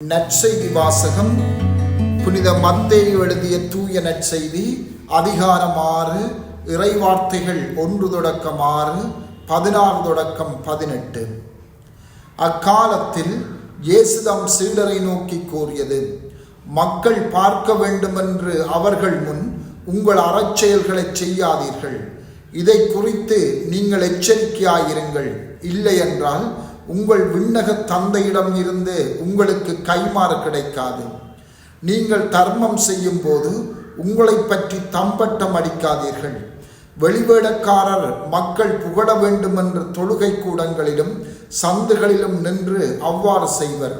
நற்செய்தி வாசகம் புனித மத்தேயு எழுதிய தூய நற்செய்தி அதிகாரம் ஆறு இறைவார்த்தைகள் ஒன்று தொடக்கம் ஆறு பதினாறு தொடக்கம் பதினெட்டு. அக்காலத்தில் இயேசுதம் சீடரை நோக்கி கூறியது மக்கள் பார்க்க வேண்டுமென்று அவர்கள் முன் உங்கள் அறச்செயல்களை செய்யாதீர்கள். இதை குறித்து நீங்கள் எச்சரிக்கையாயிருங்கள். இல்லை என்றால் உங்கள் விண்ணக தந்தையிடம் இருந்து உங்களுக்கு கைமாறு கிடைக்காது. நீங்கள் தர்மம் செய்யும் போது உங்களை பற்றி தம்பட்டம் அடிக்காதீர்கள். வெளிவேடக்காரர் மக்கள் புகழ வேண்டுமென்ற தொழுகை கூடங்களிலும் சந்துகளிலும் நின்று அவ்வாறு செய்வர்.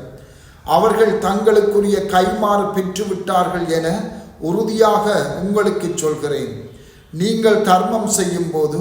அவர்கள் தங்களுக்குரிய கைமாறு பெற்றுவிட்டார்கள் என உறுதியாக உங்களுக்கு சொல்கிறேன். நீங்கள் தர்மம் செய்யும் போது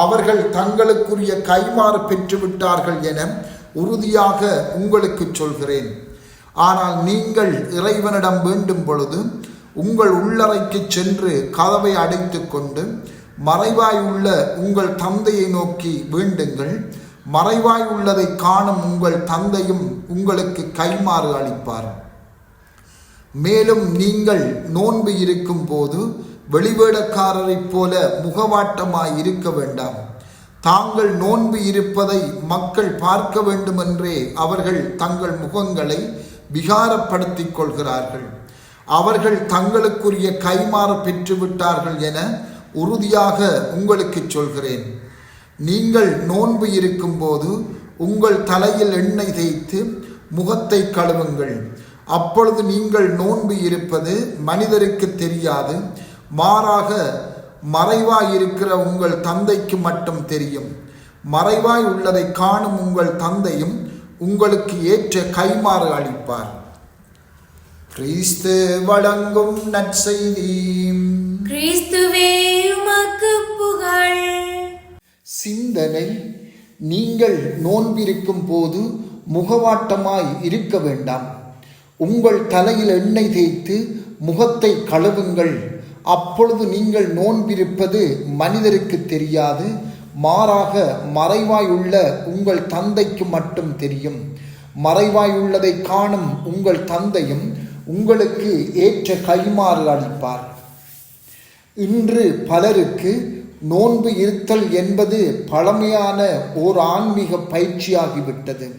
அவர்கள் தங்களுக்குரிய கைமாறு பெற்றுவிட்டார்கள் என உறுதியாக உங்களுக்கு சொல்கிறேன். ஆனால் நீங்கள் இறைவனிடம் வேண்டும் பொழுது உங்கள் உள்ளறைக்கு சென்று கதவை அடைத்து கொண்டு மறைவாய் உள்ள உங்கள் தந்தையை நோக்கி வேண்டுங்கள். மறைவாய் உள்ளதை காணும் உங்கள் தந்தையும் உங்களுக்கு கைமாறு அளிப்பார். மேலும் நீங்கள் நோன்பு இருக்கும் போது வெளிவேடக்காரரைப் போல முகவாட்டமாய் இருக்க வேண்டாம். தாங்கள் நோன்பு இருப்பதை மக்கள் பார்க்க வேண்டுமென்றே அவர்கள் தங்கள் முகங்களை விகாரப்படுத்திக் கொள்கிறார்கள். அவர்கள் தங்களுக்குரிய கைமாறு பெற்றுவிட்டார்கள் என உறுதியாக உங்களுக்கு சொல்கிறேன். நீங்கள் நோன்பு இருக்கும்போது உங்கள் தலையில் எண்ணெய் தேய்த்து முகத்தை கழுவுங்கள். அப்பொழுது நீங்கள் நோன்பு இருப்பது மனிதருக்கு தெரியாது. மாறாக மறைவாய் இருக்கிற உங்கள் தந்தைக்கு மட்டும் தெரியும். மறைவாய் உள்ளதை காணும் உங்கள் தந்தையும் உங்களுக்கு ஏற்ற கைமாறு அளிப்பார். கிறிஸ்து வழங்கும் நற்செய்தி கிறிஸ்துவே உமக்கு புகழ். சிந்தனை நீங்கள் நோன்பிருக்கும் போது முகவாட்டமாய் இருக்க வேண்டாம். உங்கள் தலையில் எண்ணெய் தேய்த்து முகத்தை கழுவுங்கள். அப்பொழுது நீங்கள் நோன்பிருப்பது மனிதருக்கு தெரியாது மாறாக மறைவாய் உள்ள உங்கள் தந்தைக்கு மட்டும் தெரியும். மறைவாயுள்ளதை காணும் உங்கள் தந்தையும் உங்களுக்கு ஏற்ற கைமாறு அளிப்பார். இன்று பலருக்கு நோன்பு இருத்தல் என்பது பழமையான ஓர் ஆன்மீக பயிற்சியாகிவிட்டது.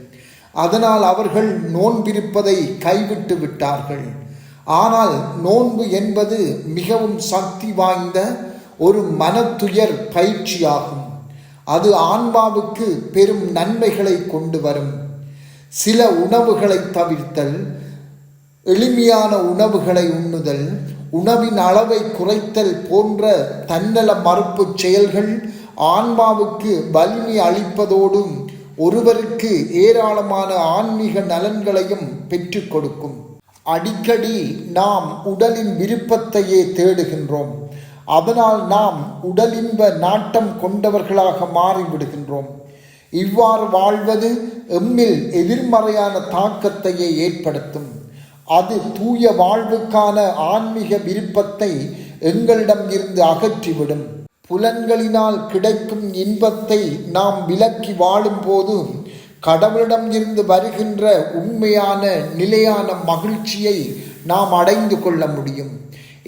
அதனால் அவர்கள் நோன்பிருப்பதை கைவிட்டு விட்டார்கள். ஆனால் நோன்பு என்பது மிகவும் சக்தி வாய்ந்த ஒரு மனத்துயர் பயிற்சியாகும். அது ஆன்மாவுக்கு பெரும் நன்மைகளை கொண்டு வரும். சில உணவுகளை தவிர்த்தல் எளிமையான உணவுகளை உண்ணுதல் உணவின் அளவை குறைத்தல் போன்ற தன்னல மறுப்பு செயல்கள் ஆன்மாவுக்கு வலிமை அளிப்பதோடும் ஒருவருக்கு ஏராளமான ஆன்மீக நலன்களையும் பெற்றுக் கொடுக்கும். அடிக்கடி நாம் உடலின் விருப்பத்தையே தேடுகின்றோம். அதனால் நாம் உடலின்ப நாட்டம் கொண்டவர்களாக மாறிவிடுகின்றோம். இவ்வாறு வாழ்வது எம்மில் எதிர்மறையான தாக்கத்தையே ஏற்படுத்தும். அது தூய வாழ்வுக்கான ஆன்மீக விருப்பத்தை எங்களிடம் இருந்து அகற்றிவிடும். புலன்களினால் கிடைக்கும் இன்பத்தை நாம் விலக்கி வாழும்போது கடவுளிடம் இருந்து வருகின்ற உண்மையான நிலையான மகிழ்ச்சியை நாம் அடைந்து கொள்ள முடியும்.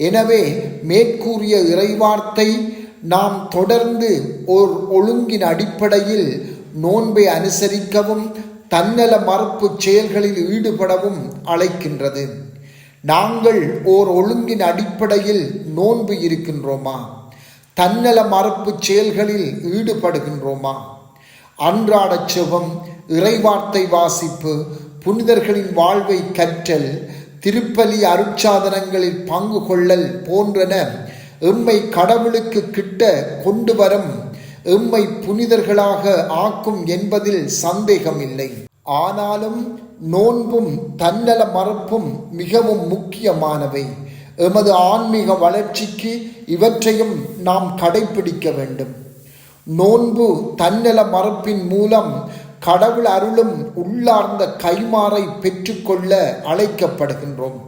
எனவே மேற்கூறிய இறைவார்த்தை நாம் தொடர்ந்து ஓர் ஒழுங்கின் அடிப்படையில் நோன்பை அனுசரிக்கவும் தன்னல மறுப்பு செயல்களில் ஈடுபடவும் அழைக்கின்றது. நாங்கள் ஓர் ஒழுங்கின் அடிப்படையில் நோன்பு இருக்கின்றோமா? தன்னல மறுப்பு செயல்களில் ஈடுபடுகின்றோமா? அன்றாட செவம் இறைவார்த்தை வாசிப்பு புனிதர்களின் வாழ்வை கற்றல் திருப்பலி அருட்சாதனங்களில் பங்கு கொள்ளல் போன்றன எம்மை கடவுளுக்கு கிட்ட கொண்டு வரும் எம்மை புனிதர்களாக ஆக்கும் என்பதில் சந்தேகமில்லை. ஆனாலும் நோன்பும் தன்னல மறப்பும் மிகவும் முக்கியமானவை. எமது ஆன்மீக வளர்ச்சிக்கு இவற்றையும் நாம் கடைபிடிக்க வேண்டும். நோன்பு தன்னல மறப்பின் மூலம் கடவுள் அருளும் உள்ளார்ந்த கைமாறை பெற்றுக்கொள்ள அழைக்கப்படுகின்றோம்.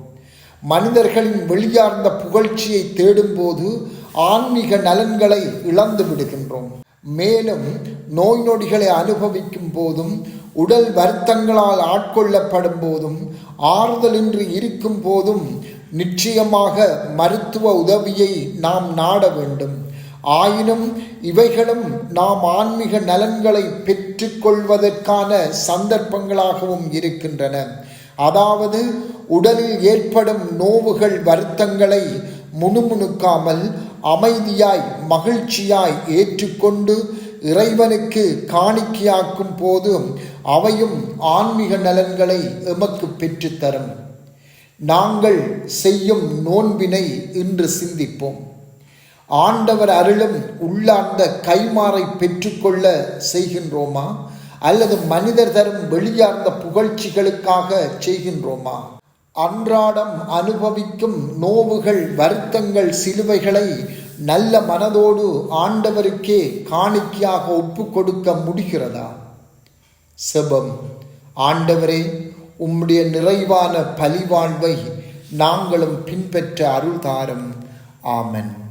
மனிதர்களின் வெளியார்ந்த புகழ்ச்சியை தேடும்போது ஆன்மீக நலன்களை இழந்து விடுகின்றோம். மேலும் நோய் நொடிகளை அனுபவிக்கும் போதும் உடல் வருத்தங்களால் ஆட்கொள்ளப்படும் போதும் ஆறுதலின்றி இருக்கும் போதும் நிச்சயமாக மருத்துவ உதவியை நாம் நாட வேண்டும். ஆயினும் இவைகளும் நாம் ஆன்மீக நலன்களை பெற்றுக்கொள்வதற்கான சந்தர்ப்பங்களாகவும் இருக்கின்றன. அதாவது உடலில் ஏற்படும் நோவுகள் வருத்தங்களை முணுமுணுக்காமல் அமைதியாய் மகிழ்ச்சியாய் ஏற்றுக்கொண்டு இறைவனுக்கு காணிக்கையாக்கும் போது அவையும் ஆன்மீக நலன்களை எமக்கு பெற்றுத்தரும். நாங்கள் செய்யும் நோன்பினை இன்று சிந்திப்போம். ஆண்டவர் அருளும் உள்ளார்ந்த கைமாறை பெற்றுக்கொள்ள செய்கின்றோமா? அல்லது மனிதர் தரும் வெளியார்ந்த புகழ்ச்சிகளுக்காக செய்கின்றோமா? அன்றாடம் அனுபவிக்கும் நோவுகள் வருத்தங்கள் சிலுவைகளை நல்ல மனதோடு ஆண்டவருக்கே காணிக்கையாக ஒப்பு கொடுக்க முடிகிறதா? செபம். ஆண்டவரே உம்முடைய நிறைவான பலிவாழ்வை நாங்களும் பின்பற்ற அருள்தாரம். ஆமன்.